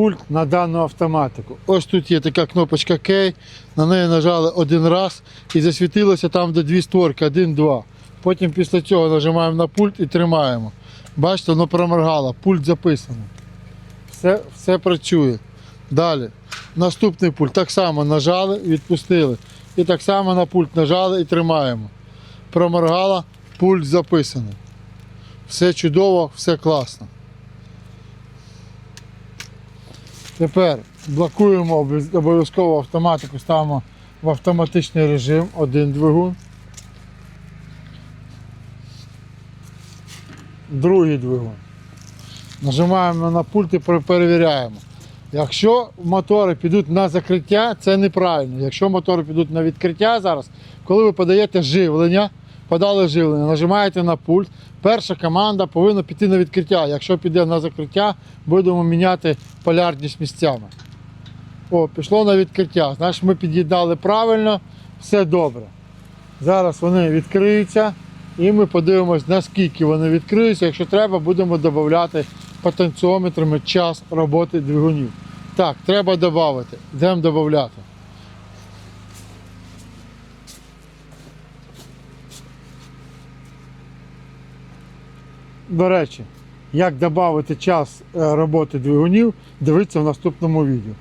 пульт на дану автоматику. Ось тут є така кнопочка K, на неї нажали один раз і засвітилося там, де дві створки, один-два. Потім після цього нажимаємо на пульт і тримаємо. Бачите, воно проморгало, пульт записаний. Все, все працює. Далі. Наступний пульт. Так само нажали, відпустили. І так само на пульт нажали і тримаємо. Проморгало, пульт записаний. Все чудово, все класно. Тепер блокуємо обов'яз- обов'язково автоматику, ставимо в автоматичний режим один двигун. Другий двигун. Нажимаємо на пульт і перевіряємо. Якщо мотори підуть на закриття, це неправильно. Якщо мотори підуть на відкриття зараз, коли ви подаєте живлення, подали живлення, нажимаєте на пульт, перша команда повинна піти на відкриття. Якщо піде на закриття, будемо міняти полярність місцями. О, пішло на відкриття. Значить, ми під'єднали правильно, все добре. Зараз вони відкриються і ми подивимось, наскільки вони відкриються. Якщо треба, будемо додати потенціометрами час роботи двигунів. Так, треба додати. Йдемо додати. До речі, як додати час е, роботи двигунів, дивіться в наступному відео.